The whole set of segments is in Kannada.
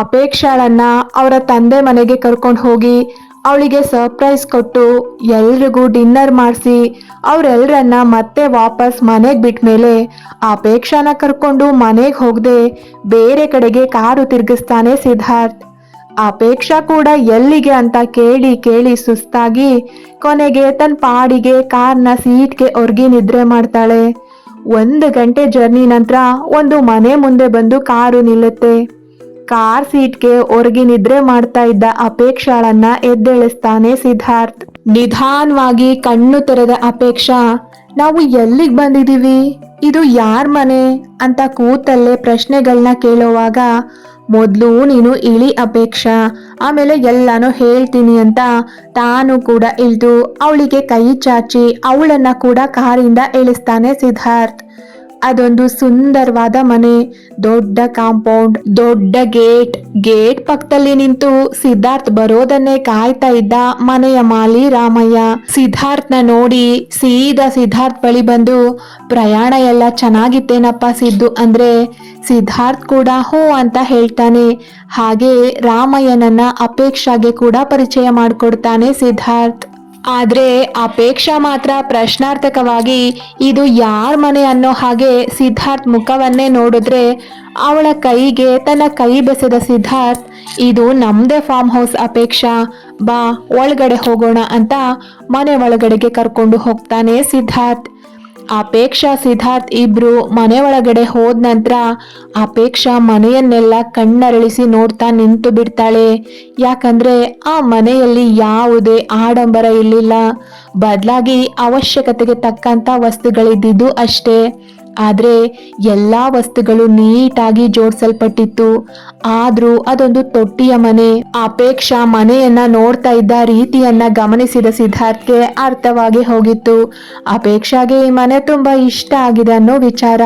ಅಪೇಕ್ಷಾಳನ್ನ ಅವರ ತಂದೆ ಮನೆಗೆ ಕರ್ಕೊಂಡು ಹೋಗಿ ಅವಳಿಗೆ ಸರ್ಪ್ರೈಸ್ ಕೊಟ್ಟು ಎಲ್ರಿಗೂ ಡಿನ್ನರ್ ಮಾಡಿಸಿ ಅವರೆಲ್ಲರನ್ನ ಮತ್ತೆ ವಾಪಸ್ ಮನೆಗೆ ಬಿಟ್ಮೇಲೆ ಅಪೇಕ್ಷಾನ ಕರ್ಕೊಂಡು ಮನೆಗೆ ಹೋಗದೆ ಬೇರೆ ಕಡೆಗೆ ಕಾರು ತಿರುಗಿಸ್ತಾನೆ ಸಿದ್ಧಾರ್ಥ್. ಅಪೇಕ್ಷಾ ಕೂಡ ಎಲ್ಲಿಗೆ ಅಂತ ಕೇಳಿ ಕೇಳಿ ಸುಸ್ತಾಗಿ ಕೊನೆಗೆ ತನ್ನ ಪಾಡಿಗೆ, ಕಾರ್ನ ಸೀಟ್ಗೆ ಒರ್ಗಿ ನಿದ್ರೆ ಮಾಡ್ತಾಳೆ. ಒಂದು ಗಂಟೆ ಜರ್ನಿ ನಂತರ ಒಂದು ಮನೆ ಮುಂದೆ ಬಂದು ಕಾರು ನಿಲ್ಲುತ್ತೆ. ಕಾರ್ ಸೀಟ್ಗೆ ಒರಗಿ ನಿದ್ರೆ ಮಾಡ್ತಾ ಇದ್ದ ಅಪೇಕ್ಷಾಳನ್ನ ಎದ್ದೇಳಿಸ್ತಾನೆ ಸಿದ್ಧಾರ್ಥ್. ನಿಧಾನವಾಗಿ ಕಣ್ಣು ತೆರೆದ ಅಪೇಕ್ಷಾ, ನಾವು ಎಲ್ಲಿಗೆ ಬಂದಿದೀವಿ? ಇದು ಯಾರ್ ಮನೆ? ಅಂತ ಕೂತಲ್ಲೇ ಪ್ರಶ್ನೆಗಳನ್ನ ಕೇಳುವಾಗ, ಮೊದಲು ನೀನು ಇಳಿ ಅಪೇಕ್ಷಾ, ಆಮೇಲೆ ಎಲ್ಲಾನು ಹೇಳ್ತೀನಿ ಅಂತ ತಾನು ಕೂಡ ಇಳಿದು, ಅವಳಿಗೆ ಕೈ ಚಾಚಿ, ಅವಳನ್ನ ಕೂಡ ಕಾರಿಂದ ಇಳಿಸ್ತಾನೆ ಸಿದ್ಧಾರ್ಥ್. ಅದೊಂದು ಸುಂದರವಾದ ಮನೆ, ದೊಡ್ಡ ಕಾಂಪೌಂಡ್, ದೊಡ್ಡ ಗೇಟ್. ಗೇಟ್ ಪಕ್ಕದಲ್ಲಿ ನಿಂತು ಸಿದ್ಧಾರ್ಥ್ ಬರೋದನ್ನೇ ಕಾಯ್ತಾ ಇದ್ದ ಮನೆಯ ಮಾಲಿ ರಾಮಯ್ಯ. ಸಿದ್ಧಾರ್ಥ್ನ ನೋಡಿ ಸೀದಾ ಸಿದ್ಧಾರ್ಥ್ ಬಳಿ ಬಂದು, ಪ್ರಯಾಣ ಎಲ್ಲ ಚೆನ್ನಾಗಿತ್ತೇನಪ್ಪ ಸಿದ್ದು ಅಂದ್ರೆ, ಸಿದ್ಧಾರ್ಥ್ ಕೂಡ ಹೋ ಅಂತ ಹೇಳ್ತಾನೆ. ಹಾಗೆ ರಾಮಯ್ಯನನ್ನ ಅಪೇಕ್ಷಾಗೆ ಕೂಡ ಪರಿಚಯ ಮಾಡಿಕೊಡ್ತಾನೆ ಸಿದ್ಧಾರ್ಥ್. ಆದ್ರೆ ಅಪೇಕ್ಷಾ ಮಾತ್ರ ಪ್ರಶ್ನಾರ್ಥಕವಾಗಿ ಇದು ಯಾರ ಮನೆ ಅನ್ನೋ ಹಾಗೆ ಸಿದ್ಧಾರ್ಥ್ ಮುಖವನ್ನೇ ನೋಡಿದ್ರೆ ಅವಳ ಕೈಗೆ ತನ್ನ ಕೈ ಬೆಸೆದ ಸಿದ್ಧಾರ್ಥ್, ಇದು ನಮ್ದೇ ಫಾರ್ಮ್ ಹೌಸ್ ಅಪೇಕ್ಷಾ, ಬಾ ಒಳಗಡೆ ಹೋಗೋಣ ಅಂತ ಮನೆ ಒಳಗಡೆಗೆ ಕರ್ಕೊಂಡು ಹೋಗ್ತಾನೆ ಸಿದ್ಧಾರ್ಥ್. ಅಪೇಕ್ಷಾ ಸಿದ್ಧಾರ್ಥ್ ಇಬ್ರು ಮನೆ ಒಳಗಡೆ ಹೋದ ನಂತರ ಅಪೇಕ್ಷಾ ಮನೆಯನ್ನೆಲ್ಲ ಕಣ್ಣರಳಿಸಿ ನೋಡ್ತಾ ನಿಂತು ಬಿಡ್ತಾಳೆ. ಯಾಕಂದ್ರೆ ಆ ಮನೆಯಲ್ಲಿ ಯಾವುದೇ ಆಡಂಬರ ಇರಲಿಲ್ಲ ಬದಲಾಗಿ ಅವಶ್ಯಕತೆಗೆ ತಕ್ಕಂತ ವಸ್ತುಗಳಿದ್ದಿದ್ದು ಅಷ್ಟೇ. ಆದ್ರೆ ಎಲ್ಲಾ ವಸ್ತುಗಳು ನೀಟಾಗಿ ಜೋಡಿಸಲ್ಪಟ್ಟಿತ್ತು. ಆದರೂ ಅದೊಂದು ತೊಟ್ಟಿಯ ಮನೆ. ಅಪೇಕ್ಷಾ ಮನೆಯನ್ನ ನೋಡ್ತಾ ಇದ್ದ ರೀತಿಯನ್ನ ಗಮನಿಸಿದ ಸಿದ್ಧಾರ್ಥ್ಗೆ ಅರ್ಥವಾಗಿ ಹೋಗಿತ್ತು. ಅಪೇಕ್ಷಾಗೆ ಈ ಮನೆ ತುಂಬಾ ಇಷ್ಟ ಆಗಿದೆ ಅನ್ನೋ ವಿಚಾರ.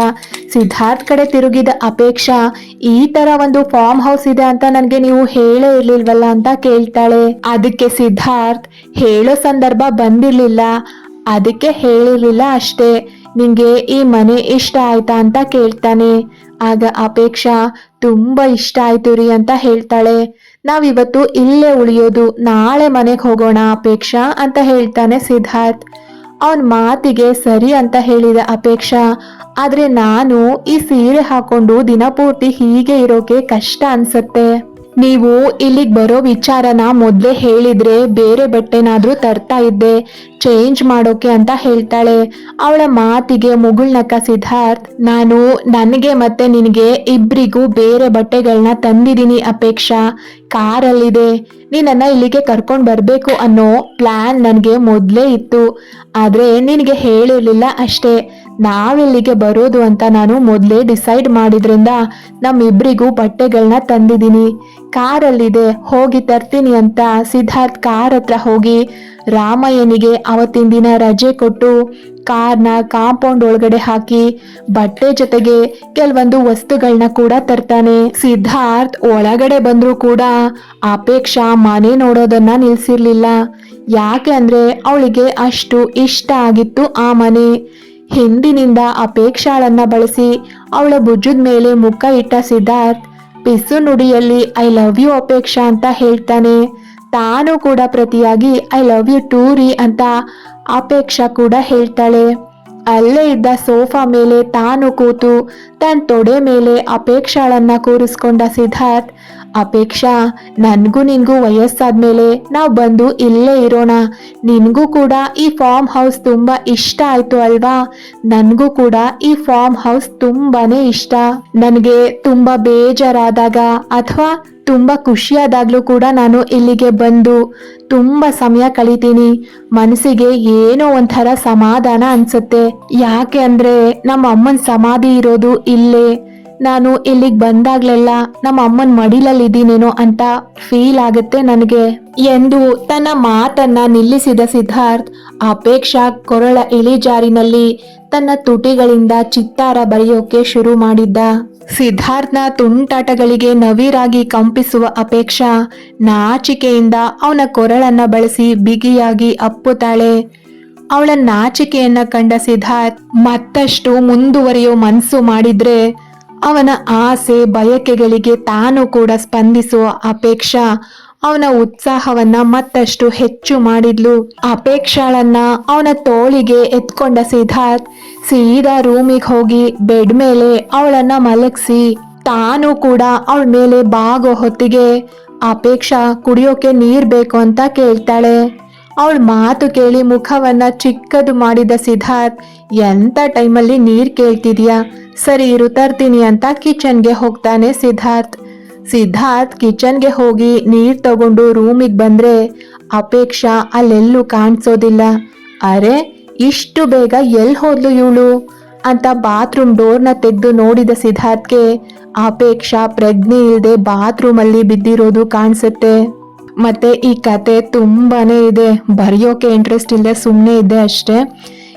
ಸಿದ್ಧಾರ್ಥ್ ಕಡೆ ತಿರುಗಿದ ಅಪೇಕ್ಷಾ, ಈ ತರ ಒಂದು ಫಾರ್ಮ್ ಹೌಸ್ ಇದೆ ಅಂತ ನನಗೆ ನೀವು ಹೇಳೇ ಇರ್ಲಿಲ್ವಲ್ಲ ಅಂತ ಕೇಳ್ತಾಳೆ. ಅದಕ್ಕೆ ಸಿದ್ಧಾರ್ಥ್ ಹೇಳೋ ಸಂದರ್ಭ ಬಂದಿರ್ಲಿಲ್ಲ. ಅದಕ್ಕೆ ಹೇಳಿರ್ಲಿಲ್ಲ ಅಷ್ಟೇ. ನಿಂಗೆ ಈ ಮನೆ ಇಷ್ಟ ಆಯ್ತಾ ಅಂತ ಕೇಳ್ತಾನೆ. ಆಗ ಅಪೇಕ್ಷಾ, ತುಂಬಾ ಇಷ್ಟ ಆಯ್ತು ರೀ ಅಂತ ಹೇಳ್ತಾಳೆ. ನಾವಿವತ್ತು ಇಲ್ಲೇ ಉಳಿಯೋದು, ನಾಳೆ ಮನೆಗೆ ಹೋಗೋಣ ಅಪೇಕ್ಷಾ ಅಂತ ಹೇಳ್ತಾನೆ ಸಿದ್ಧಾರ್ಥ್. ಅವನ ಮಾತಿಗೆ ಸರಿ ಅಂತ ಹೇಳಿದ ಅಪೇಕ್ಷಾ, ಆದ್ರೆ ನಾನು ಈ ಸೀರೆ ಹಾಕೊಂಡು ದಿನಪೂರ್ತಿ ಹೀಗೆ ಇರೋಕೆ ಕಷ್ಟ ಅನ್ಸತ್ತೆ. ನೀವು ಇಲ್ಲಿಗೆ ಬರೋ ವಿಚಾರನ ಮೊದಲೇ ಹೇಳಿದ್ರೆ ಬೇರೆ ಬಟ್ಟೆನಾದ್ರೂ ತರ್ತಾ ಇದ್ದೆ ಚೇಂಜ್ ಮಾಡೋಕೆ ಅಂತ ಹೇಳ್ತಾಳೆ. ಅವಳ ಮಾತಿಗೆ ಮುಗುಳ್ನಕ್ಕ ಸಿದ್ಧಾರ್ಥ್, ನಾನು ನನಗೆ ಮತ್ತೆ ನಿನಗೆ ಇಬ್ಬರಿಗೂ ಬೇರೆ ಬಟ್ಟೆಗಳನ್ನ ತಂದಿದ್ದೀನಿ ಅಪೇಕ್ಷಾ. ಕಾರಲ್ಲಿದೆ. ನೀನನ್ನ ಇಲ್ಲಿಗೆ ಕರ್ಕೊಂಡು ಬರಬೇಕು ಅನ್ನೋ ಪ್ಲಾನ್ ನನಗೆ ಮೊದಲೇ ಇತ್ತು. ಆದರೆ ನಿನಗೆ ಹೇಳಿರಲಿಲ್ಲ ಅಷ್ಟೇ. ನಾವಿಲ್ಲಿಗೆ ಬರೋದು ಅಂತ ನಾನು ಮೊದಲೇ ಡಿಸೈಡ್ ಮಾಡಿದ್ರಿಂದ ನಮ್ಮಿಬ್ರಿಗೂ ಬಟ್ಟೆಗಳನ್ನ ತಂದಿದ್ದೀನಿ. ಕಾರಲ್ಲಿದೆ, ಹೋಗಿ ತರ್ತೀನಿ ಅಂತ ಸಿದ್ಧಾರ್ಥ್ ಕಾರ್ ಹತ್ರ ಹೋಗಿ ರಾಮಯ್ಯನಿಗೆ ಅವತ್ತಿನ ದಿನ ರಜೆ ಕೊಟ್ಟು ಕಾರ್ನ ಕಾಂಪೌಂಡ್ ಒಳಗಡೆ ಹಾಕಿ ಬಟ್ಟೆ ಜೊತೆಗೆ ಕೆಲವೊಂದು ವಸ್ತುಗಳನ್ನ ಕೂಡ ತರ್ತಾನೆ. ಸಿದ್ಧಾರ್ಥ್ ಒಳಗಡೆ ಬಂದರೂ ಕೂಡ ಅಪೇಕ್ಷಾ ಮನೆ ನೋಡೋದನ್ನ ನಿಲ್ಸಿರ್ಲಿಲ್ಲ. ಯಾಕೆ ಅಂದ್ರೆ ಅವಳಿಗೆ ಅಷ್ಟು ಇಷ್ಟ ಆಗಿತ್ತು ಆ ಮನೆ. ಹಿಂದಿನಿಂದ ಅಪೇಕ್ಷಾಳನ್ನ ಬಳಸಿ ಅವಳ ಭುಜದ ಮೇಲೆ ಮುಖ ಇಟ್ಟ ಸಿದ್ಧಾರ್ಥ್ ಪಿಸು ನುಡಿಯಲ್ಲಿ ಐ ಲವ್ ಯು ಅಪೇಕ್ಷಾ ಅಂತ ಹೇಳ್ತಾನೆ. ತಾನು ಕೂಡ ಪ್ರತಿಯಾಗಿ ಐ ಲವ್ ಯು ಟೂರಿ ಅಂತ ಅಪೇಕ್ಷಾ ಕೂಡ ಹೇಳ್ತಾಳೆ. ಅಲ್ಲೇ ಇದ್ದ ಸೋಫಾ ಮೇಲೆ ತಾನು ಕೂತು ತನ್ನ ತೊಡೆ ಮೇಲೆ ಅಪೇಕ್ಷಾಳನ್ನ ಕೂರಿಸ್ಕೊಂಡ ಸಿದ್ಧಾರ್ಥ್, ಅಪೇಕ್ಷಾ, ನನ್ಗೂ ನಿನ್ಗೂ ವಯಸ್ಸಾದ್ಮೇಲೆ ನಾವು ಬಂದು ಇಲ್ಲೇ ಇರೋಣ. ನಿನಗೂ ಕೂಡ ಈ ಫಾರ್ಮ್ ಹೌಸ್ ತುಂಬ ಇಷ್ಟ ಆಯ್ತು ಅಲ್ವಾ? ನನಗೂ ಕೂಡ ಈ ಫಾರ್ಮ್ ಹೌಸ್ ತುಂಬಾನೇ ಇಷ್ಟ. ನನಗೆ ತುಂಬಾ ಬೇಜಾರಾದಾಗ ಅಥವಾ ತುಂಬಾ ಖುಷಿಯಾದಾಗಲೂ ಕೂಡ ನಾನು ಇಲ್ಲಿಗೆ ಬಂದು ತುಂಬ ಸಮಯ ಕಳಿತೀನಿ. ಮನಸ್ಸಿಗೆ ಏನೋ ಒಂಥರ ಸಮಾಧಾನ ಅನ್ಸುತ್ತೆ. ಯಾಕೆ ಅಂದರೆ ನಮ್ಮ ಅಮ್ಮನ ಸಮಾಧಿ ಇರೋದು ಇಲ್ಲೇ. ನಾನು ಇಲ್ಲಿಗೆ ಬಂದಾಗ್ಲೆಲ್ಲ ನಮ್ಮ ಅಮ್ಮನ ಮಡಿಲಲ್ಲಿದ್ದೀನೇನೋ ಅಂತ ಫೀಲ್ ಆಗುತ್ತೆ ನನಗೆ. ಎಂದು ತನ್ನ ಮಾತನ್ನ ನಿಲ್ಲಿಸಿದ ಸಿದ್ಧಾರ್ಥ್ ಅಪೇಕ್ಷಾ ಕೊರಳ ಇಳಿಜಾರಿನಲ್ಲಿ ತನ್ನ ತುಟಿಗಳಿಂದ ಚಿತ್ತಾರ ಬರೆಯೋಕೆ ಶುರು ಮಾಡಿದ್ದ. ಸಿದ್ಧಾರ್ಥ್ನ ತುಂಟಾಟಗಳಿಗೆ ನವಿರಾಗಿ ಕಂಪಿಸುವ ಅಪೇಕ್ಷಾ ನಾಚಿಕೆಯಿಂದ ಅವನ ಕೊರಳನ್ನ ಬಳಸಿ ಬಿಗಿಯಾಗಿ ಅಪ್ಪುತ್ತಾಳೆ. ಅವಳ ನಾಚಿಕೆಯನ್ನ ಕಂಡ ಸಿದ್ಧಾರ್ಥ್ ಮತ್ತಷ್ಟು ಮುಂದುವರಿಯೋ ಮನಸ್ಸು ಮಾಡಿದ್ರೆ ಅವನ ಆಸೆ ಬಯಕೆಗಳಿಗೆ ತಾನು ಕೂಡ ಸ್ಪಂದಿಸುವ ಅಪೇಕ್ಷಾ ಅವನ ಉತ್ಸಾಹವನ್ನ ಮತ್ತಷ್ಟು ಹೆಚ್ಚು ಮಾಡಿದ್ಲು. ಅಪೇಕ್ಷಾಳನ್ನ ಅವನ ತೋಳಿಗೆ ಎತ್ಕೊಂಡ ಸಿದ್ಧಾರ್ಥ್ ಸೀದಾ ರೂಮಿಗೆ ಹೋಗಿ ಬೆಡ್ ಮೇಲೆ ಅವಳನ್ನ ಮಲಗಿಸಿ, ತಾನು ಕೂಡ ಅವಳ ಮೇಲೆ ಬಾಗೋ ಹೊತ್ತಿಗೆ, ಅಪೇಕ್ಷಾ, ಕುಡಿಯೋಕೆ ನೀರ್ ಬೇಕು ಅಂತ ಕೇಳ್ತಾಳೆ. ಅವಳ ಮಾತು ಕೇಳಿ ಮುಖವನ್ನ ಚಿಕ್ಕದು ಮಾಡಿದ ಸಿದ್ಧಾರ್ಥ್, ಎಂತ ಟೈಮಲ್ಲಿ ನೀರ್ ಕೇಳ್ತಿದ್ಯಾ? ಸರಿ ಇರು, ತರ್ತೀನಿ ಅಂತ ಕಿಚನ್ಗೆ ಹೋಗ್ತಾನೆ ಸಿದ್ಧಾರ್ಥ್. ಸಿದ್ಧಾರ್ಥ್ ಕಿಚನ್ಗೆ ಹೋಗಿ ನೀರ್ ತಗೊಂಡು ರೂಮಿಗೆ ಬಂದ್ರೆ ಅಪೇಕ್ಷಾ ಅಲ್ಲೆಲ್ಲೂ ಕಾಣಿಸೋದಿಲ್ಲ. ಅರೆ, ಇಷ್ಟು ಬೇಗ ಎಲ್ಲಿ ಹೋದ್ಲು ಇವಳು? ಅಂತ ಬಾತ್ರೂಮ್ ಡೋರ್ನ ತೆಗೆದು ನೋಡಿದ ಸಿದ್ಧಾರ್ಥ್ಗೆ ಅಪೇಕ್ಷಾ ಪ್ರಜ್ಞೆ ಇಲ್ಲದೆ ಬಾತ್ರೂಮಲ್ಲಿ ಬಿದ್ದಿರೋದು ಕಾಣಿಸುತ್ತೆ. ಮತ್ತೆ ಈ ಕತೆ ತುಂಬಾನೇ ಇದೆ. ಬರೆಯೋಕೆ ಇಂಟ್ರೆಸ್ಟ್ ಇಲ್ಲದೆ ಸುಮ್ಮನೆ ಇದೆ ಅಷ್ಟೇ.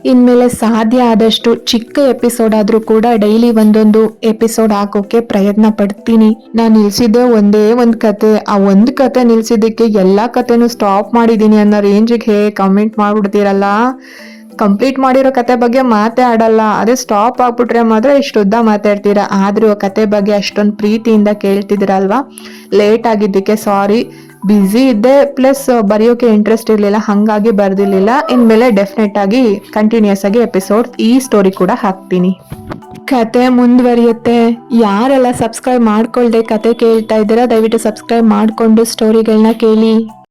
ಇನ್ಮೇಲೆ ಸಾಧ್ಯ ಆದಷ್ಟು ಚಿಕ್ಕ ಎಪಿಸೋಡ್ ಆದ್ರೂ ಕೂಡ ಡೈಲಿ ಒಂದೊಂದು ಎಪಿಸೋಡ್ ಹಾಕೋಕೆ ಪ್ರಯತ್ನ ಪಡ್ತೀನಿ. ನಾನು ನಿಲ್ಸಿದ್ದೆ ಒಂದೇ ಒಂದು ಕತೆ. ಆ ಒಂದು ಕತೆ ನಿಲ್ಸಿದ್ದಕ್ಕೆ ಎಲ್ಲಾ ಕತೆನೂ ಸ್ಟಾಪ್ ಮಾಡಿದೀನಿ ಅನ್ನೋ ರೇಂಜಿಗೆ ಹೇ ಕಮೆಂಟ್ ಮಾಡ್ಬಿಡ್ತೀರಲ್ಲ? ಕಂಪ್ಲೀಟ್ ಮಾಡಿರೋ ಕತೆ ಬಗ್ಗೆ ಮಾತೇ ಆಡಲ್ಲ. ಅದೇ ಸ್ಟಾಪ್ ಆಗ್ಬಿಟ್ರೆ ಮಾತ್ರ ಇಷ್ಟು ಉದ್ದ ಮಾತಾಡ್ತೀರಾ. ಆದ್ರೂ ಕತೆ ಬಗ್ಗೆ ಅಷ್ಟೊಂದು ಪ್ರೀತಿಯಿಂದ ಕೇಳ್ತಿದ್ದೀರಲ್ವಾ? ಲೇಟ್ ಆಗಿದ್ದಕ್ಕೆ ಸಾರಿ ಬ್ಯುಸಿ ಇದ್ದೆ ಪ್ಲಸ್ ಬರೆಯೋಕೆ ಇಂಟ್ರೆಸ್ಟ್ ಇರಲಿಲ್ಲ, ಹಾಗಾಗಿ ಬರ್ದಿರ್ಲಿಲ್ಲ. ಇನ್ಮೇಲೆ ಡೆಫಿನೆಟ್ ಆಗಿ ಕಂಟಿನ್ಯೂಸ್ ಆಗಿ ಎಪಿಸೋಡ್ ಈ ಸ್ಟೋರಿ ಕೂಡ ಹಾಕ್ತೀನಿ. ಕತೆ ಮುಂದುವರಿಯುತ್ತೆ. ಯಾರೆಲ್ಲ ಸಬ್ಸ್ಕ್ರೈಬ್ ಮಾಡ್ಕೊಳ್ದೆ ಕತೆ ಕೇಳ್ತಾ ಇದ್ದೀರಾ, ದಯವಿಟ್ಟು ಸಬ್ಸ್ಕ್ರೈಬ್ ಮಾಡಿಕೊಂಡು ಸ್ಟೋರಿಗಳನ್ನ ಕೇಳಿ.